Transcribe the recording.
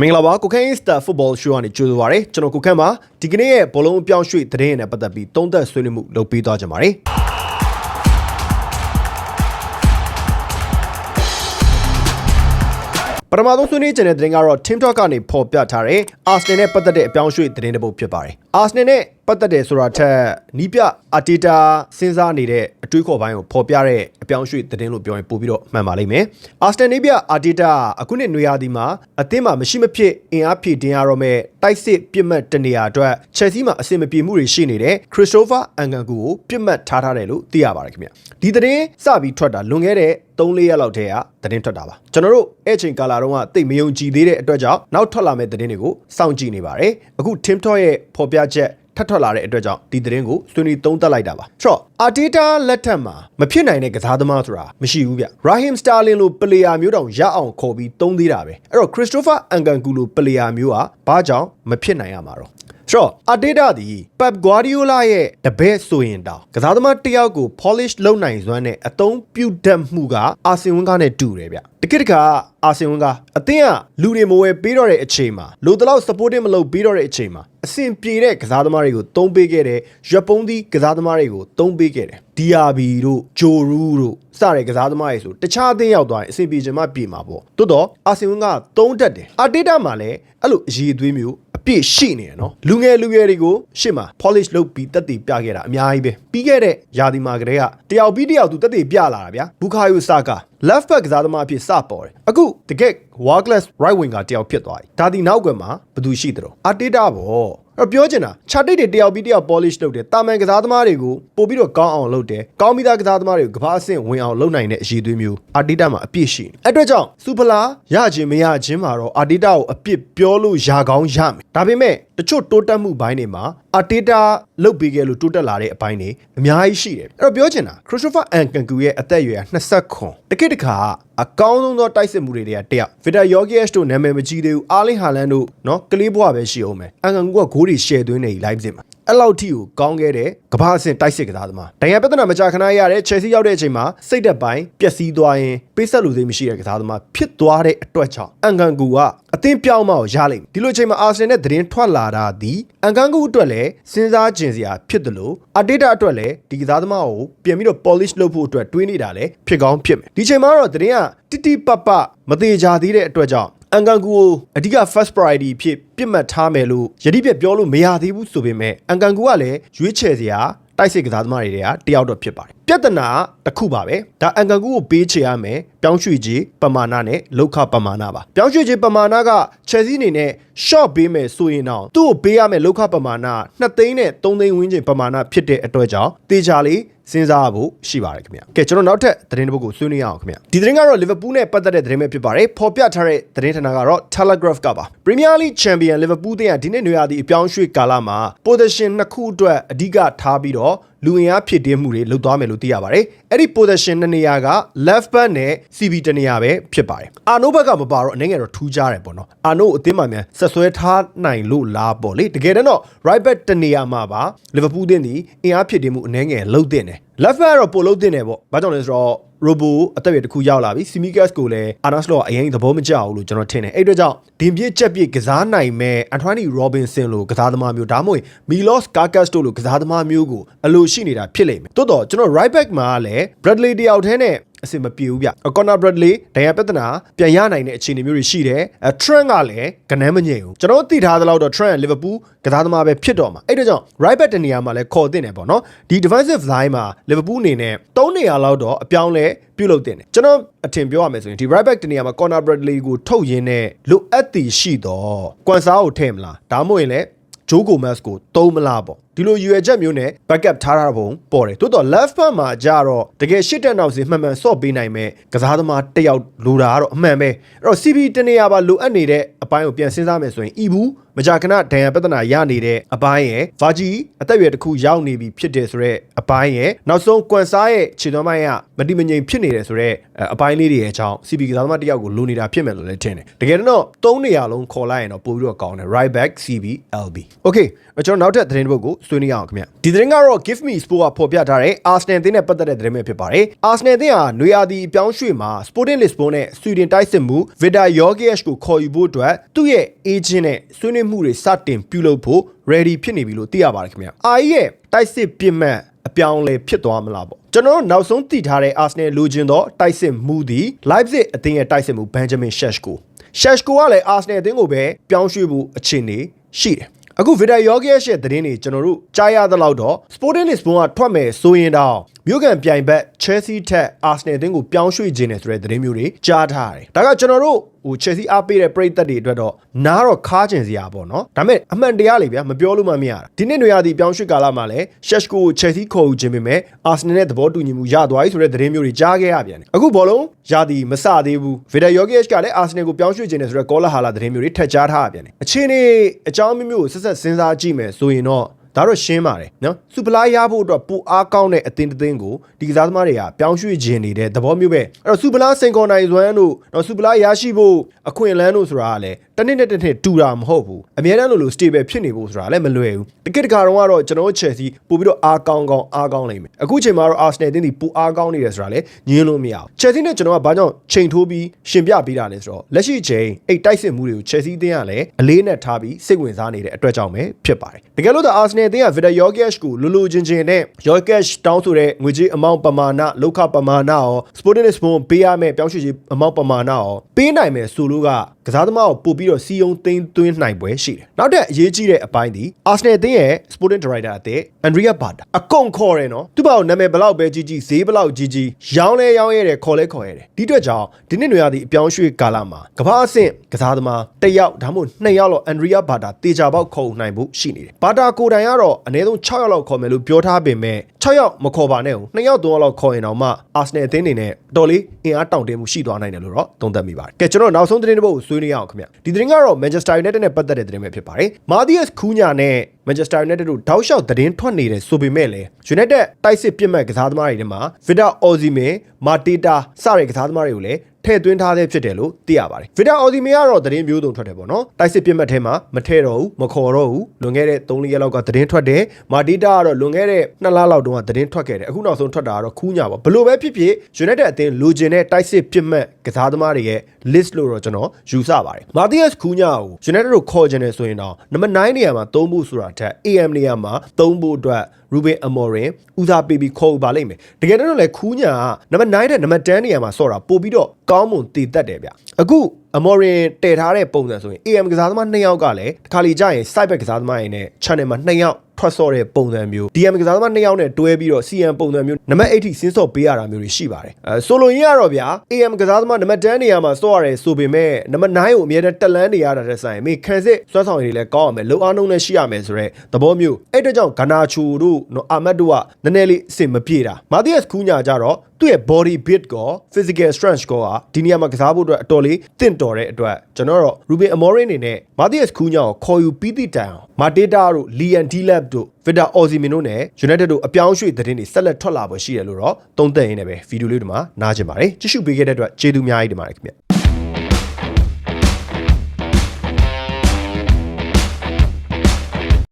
မင်္ဂလာပါကိုခန့် Star Football Show ကနေကြိုဆိုပါရစေကျွန်တော်ကိုခန့်ပါဒီကနေ့ရဲ့ဘောလုံးအပြောင်းရွှေ့သတင်းရနဲ့ပတ်သက်ပြီးသုံးသပ်ဆွေးနွေးမှုလုပ်ပေးသွားကြပါမယ်ပထမဆုံးဆွေးနွေးကြတဲ့သတင်းကတော့ Team Talk ကနေဖော်ပြထားတဲ့ Arsenal နဲ့ပတ်သက်တဲ့အပြောင်းရွှေ့သတင်းတစ်ပုဒ်ဖြစ်ပါတယ်။ Arsenal နဲ့ပတ်သက်တယ်ဆိုတာထက်နီးပြ Arteta စဉ်းစားနေတဲ့အတွေးခေါ်ပိုင်းကိုဖော်ပြတဲ့အပြောင်းရွှေ့သတင်းလို့ပြောရင်ပို့ပြီးတော့မှန်ပါလိမ့်မယ်။ Arsenal နီးပြ Arteta အခုနှစ်နွေရာသီမှာအသင်းမှာမရှိမဖြစ်အင်အားဖြည့်တင်ရတော့မဲ့တိုက်စစ်ပြစ်မှတ်တနေရာအတွက် Chelsea မှာအဆင်မပြေမှုတွေရှိနေတဲ့ Christopher Nkunku ကိုပြစ်မှတ်ထားထားတယ်လို့သိရပါတယ်ခင်ဗျ။ဒီသတင်းစပြီးထွက်တာလွန်ခဲ့တဲ့3-4ရက်လောက်တည်းကသတင်းထွက်တာပါကျွန်တော်တို့အဲ့ချိန်ကာလာတုန်းကတိတ်မယုံကြည်သေးတဲ့အတွက်ကြောင့်နောက်ထွက်လာမယ့်သတင်းတွေကိုစောင့်ကြည့်နေပါတယ်အခု Tim Talk ရဲ့ဖော်ပြချက်ထပ်ထွက်လာတဲ့အတွက်ကြောင့်ဒီသတင်းကိုဆွေးနွေးသုံးသပ်လိုက်တာပါဆိုတော့ Arteta လက်ထက်မှာမဖြစ်နိုင်တဲ့ကစားသမားဆိုတာမရှိဘူးဗျ Raheem Sterling လိုပလေယာမျိုးတောင်ရအောင်ခေါ်ပြီးသုံးသေးတာပဲအဲ့တော့ Christopher Nkunku လိုပလေယာမျိုးကဘာကြောင့်မဖြစ်နိုင်ရမှာတော့ ဆိုတော့အတေတာဒီ Pep Guardiola ရဲ့တပည့်ဆိုရင်တောင်ကစားသမားတစ်ယောက်ကို polish လုပ်နိုင်စွမ်းနဲ့အသုံးပြုတတ်မှုကအာဆင်ဝင်းကားနဲ့တူတယ်ဗျတကယ့်တကအာဆင်ဝင်းကားအသင်းကလူတွေမဝယ်ပေးတော့တဲ့အချိန်မှာလိုတလောက် supporting မလုပ်ပေးတော့တဲ့အချိန်မှာအဆင်ပြေတဲ့ကစားသမားတွေကိုသုံးပေးခဲ့တယ်ရွက်ပုံးသီးကစားသမားတွေကိုသုံးပေးခဲ့တယ် DRB တို့ဂျိုရူးတို့စတဲ့ကစားသမားတွေဆိုတခြားအသင်းရောက်သွားရင်အဆင်ပြေချင်မှပြေမှာပေါ့တိုးတော့အာဆင်ဝင်းကသုံးတတ်တယ်အာတေတာမှာလည်းအဲ့လိုအရေးအသွေးမျိုးအ ပြည့်ရှိနေရနော်လူငယ်လူငယ်တွေကိုရှေ့မှာ polish လုပ်ပြီးတက်တည်ပြခဲ့တာအများကြီးပဲပြီးခဲ့တဲ့ယာဒီမာကလေးကတယောက်ပြီးတယောက်သူတက်တည်ပြလာတာဗျာဘူခါယိုဆာကာ left back ကစားသမားအဖြစ်စပေါ်တယ်အခုတကက် world class right winger တယောက်ဖြစ်သွားပြီဒါဒီနောက်ကွယ်မှာဘယ်သူရှိသလဲအာတေတာပေါ့ အဲ့ပြောချင်တာခြာတိတ်တွေတယောက်ပြီးတယောက် polish လုပ်တယ်တာမန်ကစားသမားတွေကိုပို့ပြီးတော့ကောင်းအောင်လုပ်တယ်ကောင်းပြီးသားကစားသမားတွေကိုကဘာအဆင့်ဝင်အောင်လုပ်နိုင်တဲ့အရေးသွေးမျိုးအာတီတာမှာအပြည့်ရှိတယ်အဲ့အတွက်ကြောင့်စူပလာရခြင်းမရခြင်းမှာတော့အာတီတာကိုအပြစ်ပြောလို့ရကောင်းရမယ်ဒါပေမဲ့တချို့တိုးတက်မှုဘိုင်းတွေမှာအာတီတာလုတ်ပေးခဲ့လို့တိုးတက်လာတဲ့အပိုင်းတွေအများကြီးရှိတယ်အဲ့တော့ပြောချင်တာခရစ်စတိုဖာအန်ကန်ကူရဲ့အသက်အရွယ်20ခွန်တကိတခါအကောင်းဆုံးသောတိုက်စစ်မှုတွေတွေကတယောက်ဗီတာယောဂီယက်တို့နာမည်မကြီးသေးဘူးအာလင်ဟာလန်တို့နော်ကလေးဘွားပဲရှိအောင်မယ်အန်ကန်ကူကဂိုးတွေရှယ်သွင်းနေ live စစ်မှာ အဲ့လောက်ထိကိုကောင်းခဲ့တဲ့ကမ္ဘာအဆင့်တိုက်စစ်ကစားသမားဒဏ်ရာပြဿနာမကြာခဏရတဲ့ Chelsea ရောက်တဲ့အချိန်မှာစိတ်သက်ပိုင်းပျက်စီးသွားရင်ပေးဆက်လူစိတ်မရှိတဲ့ကစားသမားဖြစ်သွားတဲ့အတွက်ကြောင့်အန်ကန်ကူကအသင်းပြောင်းမကိုရလိမ့်မယ်ဒီလိုအချိန်မှာအာဆင်နယ်သတင်းထွက်လာတာဒီအန်ကန်ကူအတွက်လည်းစဉ်းစားကျင်စရာဖြစ်တယ်လို့အတေတာအတွက်လည်းဒီကစားသမားကိုပြန်ပြီးတော့ polish လုပ်ဖို့အတွက်တွေးနေတာလည်းဖြစ်ကောင်းဖြစ်မယ်ဒီချိန်မှာတော့သတင်းကတိတိပပမသေးကြသေးတဲ့အတွက်ကြောင့် အန်ကန်ကူကိုအဓိက first priority ဖြစ်ပြစ်မှတ်ထားမယ်လို့ယတိပြက်ပြောလို့မရသေးဘူးဆိုပေမဲ့အန်ကန်ကူကလည်းရွေးချယ်စရာတိုက်စစ်ကစားသမားတွေကတယောက်တော့ဖြစ်ပါတယ်ပြဿနာတစ်ခုပါပဲဒါအန်ကန်ကူကိုပေးချေရမယ်ပြောင်းရွှေ့ခြင်းပမာဏနဲ့လောက်ခပမာဏပါပြောင်းရွှေ့ခြင်းပမာဏက Chelsea အနေနဲ့ short ပေးမယ်ဆိုရင်တော့သူ့ကိုပေးရမယ်လောက်ခပမာဏ2သိန်းနဲ့3သိန်းဝန်းကျင်ပမာဏဖြစ်တဲ့အတွက်ကြောင့်တေချာလေး စဉ်းစားဖို့ရှိပါတယ်ခင်ဗျ။ကဲကျွန်တော်နောက်ထပ်သတင်းတစ်ပုဒ်ကိုဆွေးနွေးရအောင်ခင်ဗျ။ဒီသတင်းကတော့ Liverpool နဲ့ပတ်သက်တဲ့သတင်းပဲဖြစ်ပါတယ်။ဖော်ပြထားတဲ့သတင်းဌာနကတော့ Telegraph ကပါ။ Premier League Champion Liverpool တင်ကဒီနေ့နွေရာသီအပြောင်းရွှေ့ကာလမှာ position နှစ်ခုအတွက်အဓိကထားပြီးတော့ လူဝင်အားဖြစ်တင်းမှုတွေလုပ်သွားမယ်လို့သိရပါတယ်။အဲ့ဒီ position နှစ်နေရာက left back နဲ့ CB တနေရာပဲဖြစ်ပါတယ်။အာနိုဘက်ကမပါတော့အနေငယ်တော့ထူးခြားတယ်ပေါ့နော်။အာနိုအသင်းမှမြန်ဆက်ဆွဲထားနိုင်လို့လားပေါ့လေ။တကယ်တော့ right back တနေရာမှာပါ Liverpool တင်ဒီအင်အားဖြစ်တင်းမှုအနေငယ်လှုပ်တင်တယ် left back ကတော့ပို့လို့တင်တယ်ပေါ့။ဘာကြောင့်လဲဆိုတော့ robo အသက်အရွယ်တစ်ခုရောက်လာပြီ simikas ကိုလည်း arnas law အရင်သဘောမကျဘူးလို့ကျွန်တော်ထင်တယ်အဲ့အတွက်ကြောင့်ဒင်ပြစ်ချက်ပြစ်ကစားနိုင်မဲ့ anthony robinson လိုကစားသမားမျိုးဒါမှမဟုတ် milos karkas တို့လိုကစားသမားမျိုးကိုအလိုရှိနေတာဖြစ်လိမ့်မယ်တိုးတော့ကျွန်တော် right back မှာလည်း bradley တယောက်တည်းနဲ့ အဆင်မပြေဘူးဗျ။ Conor Bradley ဒဏ်ရာပြဿနာပြန်ရနိုင်တဲ့အခြေအနေမျိုးတွေရှိတယ်။အဲ Trent ကလည်းကနမ်းမငြိမ်ဘူး။ကျွန်တော်သိထားသလောက်တော့ Trent Liverpool ကစားသမားပဲဖြစ်တော့မှာ။အဲ့ဒါကြောင့် right back တနေရာမှာလည်းခေါ်တင်တယ်ပေါ့နော်။ဒီ defensive line မှာ Liverpool အနေနဲ့၃နေရာလောက်တော့အပြောင်းလဲပြုလုပ်တင်တယ်။ကျွန်တော်အထင်ပြောရမယ်ဆိုရင်ဒီ right back တနေရာမှာ Conor Bradley ကိုထုတ်ရင်းနဲ့လိုအပ်သည်ရှိတော့ကွမ်ဆာကိုထည့်မလား။ဒါမှမဟုတ်ရင်လည်းဂျိုးကိုမတ်ကိုသုံးမလားပေါ့ ဒီလိုရွယ်ချက်မျိုးနဲ့ backup ထားရပုံပေါ်တယ်တိုးတော့ left back မှာကြတော့တကယ်ရှစ်တက်နောက်စီမှန်မှန်ဆော့ပေးနိုင်မဲ့ကစားသမားတစ်ယောက်လိုတာကတော့အမှန်ပဲအဲ့တော့ CB တနေရာပါလိုအပ်နေတဲ့အပိုင်းကိုပြန်စဉ်းစားမယ်ဆိုရင်ဤဘူးမကြာခဏဒဏ်ရာပြဿနာရနေတဲ့အပိုင်းရဲ့ Vaji အသက်အရွယ်တစ်ခုရောက်နေပြီဖြစ်တယ်ဆိုတော့အပိုင်းရဲ့နောက်ဆုံးကွမ်စားရဲ့ခြေတော်မိုင်းကမတိမငြိမ်ဖြစ်နေတယ်ဆိုတော့အပိုင်းလေးတွေရဲ့အကြောင်း CB ကစားသမားတစ်ယောက်ကိုလိုနေတာဖြစ်မယ်လို့လည်းထင်တယ်တကယ်တော့သုံးနေရာလုံးခေါ်လိုက်ရင်တော့ပို့ပြီးတော့ကောင်းတယ် right back CB LB okay ကျွန်တော်နောက်ထပ်သတင်းတစ်ပုဒ်ကိုဆွေးနွေးရအောင်ခင်ဗျဒီသတင်းကတော့ Give Me Sport ကဖော်ပြထားတဲ့ Arsenal အသင်းနဲ့ပတ်သက်တဲ့သတင်းပဲဖြစ်ပါတယ် Arsenal အသင်းဟာနွေရာသီအပြောင်းရွှေ့မှာ Sporting Lisbon နဲ့ Sweden တိုက်စစ်မှု Vida Jorgic ကိုခေါ်ယူဖို့အတွက်သူ့ရဲ့ agent နဲ့ဆွေးနွေးမှုတွေစတင်ပြုလုပ်ဖို့ ready ဖြစ်နေပြီလို့သိရပါတယ်ခင်ဗျအာကြီးရဲ့တိုက်စစ်ပြစ်မှတ်အပြောင်းလဲဖြစ်သွားမလားပေါ့ကျွန်တော်တို့နောက်ဆုံးသိထားတဲ့ Arsenal လိုချင်သောတိုက်စစ်မှုသည် Leipzig အသင်းရဲ့တိုက်စစ်မှု Benjamin Sheshko Sheshko ကလည်း Arsenal အသင်းကိုပဲပြောင်းရွှေ့ဖို့အခြေအနေရှိတယ် အခု Vida Jorgic ရဲ့သတင်းတွေကျွန်တော်တို့ကြားရသလောက်တော့ Sporting Lisbon ကထွက်မယ်ဆိုရင်တော့မြို့ကန်ပြိုင်ဘက် Chelsea ထက် Arsenal အသင်းကိုပြောင်းရွှေ့ခြင်းတယ်ဆိုတဲ့သတင်းမျိုးတွေကြားထားတယ်ဒါကကျွန်တော်တို့ ဟို Chelsea အားပေးတဲ့ပရိသတ်တွေအတွက်တော့နားတော့ခါကျင်စရာပေါ့နော်ဒါပေမဲ့အမှန်တရားလေဗျာမပြောလို့မှမရတာဒီနေ့နွေရာသီပြောင်းရွှေ့ကာလမှာလည်း Sheshko ကို Chelsea ခေါ်ယူခြင်းပေမဲ့ Arsenal နဲ့သဘောတူညီမှုရသွားပြီဆိုတဲ့သတင်းမျိုးတွေကြားခဲ့ရပြန်တယ်အခုဘောလုံးရာသီမစသေးဘူး Vida Jorgic ကလည်း Arsenal ကိုပြောင်းရွှေ့ခြင်းတယ်ဆိုတဲ့ကောလာဟာလာသတင်းမျိုးတွေထက်ကြားထားရပြန်တယ်အချင်းနေအကြောင်းမျိုးမျိုးကိုဆက်ဆက်စဉ်းစားကြည့်မယ်ဆိုရင်တော့ ဒါတော့ရှင်းပါတယ်နော်စူပလာရဖို့အတွက်ပူအားကောင်းတဲ့အသင်းတစ်သင်းကိုဒီကစားသမားတွေကပြောင်းရွှေ့ခြင်းနေတဲ့သဘောမျိုးပဲအဲ့တော့စူပလာစင်ကော်နိုင်စွမ်းတို့တော့စူပလာရရှိဖို့အခွင့်အလန်းတို့ဆိုတာကလည်းတစ်နှစ်နဲ့တစ်နှစ်တူတာမဟုတ်ဘူးအများတန်းလိုလို stable ဖြစ်နေဖို့ဆိုတာလည်းမလွယ်ဘူးတကယ့်တခါတော့ကတော့ကျွန်တော်တို့ Chelsea ပို့ပြီးတော့အားကောင်းကောင်းအားကောင်းနိုင်မယ်အခုချိန်မှာတော့ Arsenal တင်းဒီပူအားကောင်းနေတယ်ဆိုတာလည်းညင်းလို့မရဘူး Chelsea နဲ့ကျွန်တော်ကဘာကြောင့်ချိန်ထိုးပြီးရှင်ပြပေးတာလဲဆိုတော့လက်ရှိချိန်အဲ့တိုက်စစ်မှုတွေကို Chelsea တင်းကလည်းအလေးနဲ့ထားပြီးစိတ်ဝင်စားနေတဲ့အတွက်ကြောင့်ပဲဖြစ်ပါတယ်တကယ်လို့ဒါ Arsenal တင်းက Vida Jorgic ကိုလူလူချင်းချင်းနဲ့ Jorgic တောင်းဆိုတဲ့ငွေကြေးအမောင့်ပမာဏလောက်ခပမာဏရော Sporting Lisbon ပေးရမယ့်ပြောင်းရွှေ့ခြင်းအမောင့်ပမာဏရောပေးနိုင်မယ်ဆိုလို့က ကစားသမားကိုပို့ပြီးတော့စီယုံသိမ်းသွင်းနိုင်ပွဲရှိတယ်။နောက်ထပ်အရေးကြီးတဲ့အပိုင်းဒီ Arsenal အသင်းရဲ့ Sporting Director အသင်း Andrea Bada အကုန်ခေါ်တယ်နော်။သူ့ဘာကိုနာမည်ဘလောက်ပဲကြီးကြီးဈေးဘလောက်ကြီးကြီးရောင်းလဲရောင်းရဲတယ်ခေါ်လဲခေါ်ရဲတယ်။ဒီအတွက်ကြောင့်ဒီနှစ်နွေရာသီအပြောင်းရွှေ့ကာလမှာကမ္ဘာအဆင့်ကစားသမားတစ်ယောက်ဒါမှမဟုတ်နှစ်ယောက်လောက် Andrea Bada တေချာပေါက်ခေါ်နိုင်ဖို့ရှိနေတယ်။ Bada ကိုယ်တိုင်ကတော့အနည်းဆုံး6ယောက်လောက်ခေါ်မယ်လို့ပြောထားပေမဲ့6ယောက်မခေါ်ပါနဲ့ဘူး2ယောက်3ယောက်လောက်ခေါ်ရင်တော့မှ Arsenal အသင်းအနေနဲ့အတော်လေးအင်အားတောင့်တင်းမှုရှိသွားနိုင်တယ်လို့တော့သုံးသပ်မိပါတယ်။ကဲကျွန်တော်နောက်ဆုံးသတင်းတစ်ပုဒ်ကိုဆွေးနွေးရအောင်ခင်ဗျ။ဒီသတင်းကတော့ Manchester United နဲ့ပတ်သက်တဲ့သတင်းပဲဖြစ်ပါတယ်။ Matthias Cunha နဲ့ Manchester United တို့တောက်လျှောက်သတင်းထွက်နေတယ်ဆိုပေမဲ့လည်း United တိုက်စစ်ပြစ်မှတ်ကစားသမားတွေထဲမှာ Victor Osimhen, Mateta စတဲ့ကစားသမားတွေကိုလည်း ထည့်သွင်းထားသေးဖြစ်တယ်လို့သိရပါတယ်။ Victor Osimhen ကတော့သတင်းမျိုးစုံထွက်တယ်ပေါ့နော်။တိုက်စစ်ပြစ်မှတ်ထဲမှာမထည့်တော့ဘူးမခေါ်တော့ဘူးလွန်ခဲ့တဲ့3-4ရက်လောက်ကသတင်းထွက်တယ်။ Mateta ကတော့လွန်ခဲ့တဲ့2လလောက်တုန်းကသတင်းထွက်ခဲ့တယ်။အခုနောက်ဆုံးထွက်တာကတော့ခူးညာပေါ့။ဘလို့ပဲဖြစ်ဖြစ် United အသင်းလိုချင်တဲ့တိုက်စစ်ပြစ်မှတ်ကစားသမားတွေရဲ့ list လို့တော့ကျွန်တော်ယူဆပါတယ်။ Matthias Cunha ကို United တို့ခေါ်ချင်တယ်ဆိုရင်တော့နံပါတ်9နေရာမှာသုံးဖို့ဆိုတာထက် AM နေရာမှာသုံးဖို့အတွက် Ruben Amorim ဦးစားပေးပြီးခေါ်ယူပါလိမ့်မယ်တကယ်တော့လည်းခူးညာကနံပါတ်9တဲ့နံပါတ်10နေရာမှာဆော့တာပို့ပြီးတော့ကောင်းမွန်တည်တတ်တယ်ဗျအခုအမော်ရင်တည်ထားတဲ့ပုံစံဆိုရင် AM ကစားသမား2ယောက်ကလည်းတစ်ခါလီကြာရင် side back ကစားသမားရင်းနဲ့ channel မှာ2ယောက် ထွက်ဆော့တဲ့ပုံစံမျိုး DM ကစားသမား2ယောက်နဲ့တွဲပြီးတော့ CM ပုံစံမျိုးနံပါတ်8ထိစင်းဆော့ပေးရတာမျိုးတွေရှိပါတယ်အဲဆိုလိုရင်းကတော့ဗျာ AM ကစားသမားနံပါတ်10နေရာမှာဆော့ရတယ်ဆိုပေမဲ့နံပါတ်9ကိုအမြဲတမ်းတက်လန်းနေရတာတဲ့ဆိုင်မေခံစစ်စွမ်းဆောင်ရည်တွေလည်းကောင်းအောင်မယ်လုံအားနှုံးလည်းရှိရမယ်ဆိုတော့သဘောမျိုးအဲ့အတွက်ကြောင့်ဂနာချူတို့နော်အာမတ်တို့ကနည်းနည်းလေးအဆင်မပြေတာမာသီယက်ကူးညာကြတော့သူ့ရဲ့ body bit ကော physical strength ကောဟာဒီနေရာမှာကစားဖို့အတွက်အတော်လေးတင့်တော်တဲ့အတွက်ကျွန်တော်တော့ Ruben Amorim အနေနဲ့ Matthias Cunha ကိုခေါ်ယူပြီးသည့်တိုင်အောင် Mateta တို့ Liam Delap တို့ Victor Osimhen တို့နဲ့ United တို့အပြောင်းရွှေ့သတင်းတွေဆက်လက်ထွက်လာဖို့ရှိတယ်လို့တော့သုံးသပ်ရင်းနဲ့ပဲဗီဒီယိုလေးဒီမှာနားကျင်ပါတယ်ကြည့်ရှုပေးခဲ့တဲ့အတွက်ကျေးဇူးအများကြီးတင်ပါတယ်ခင်ဗျ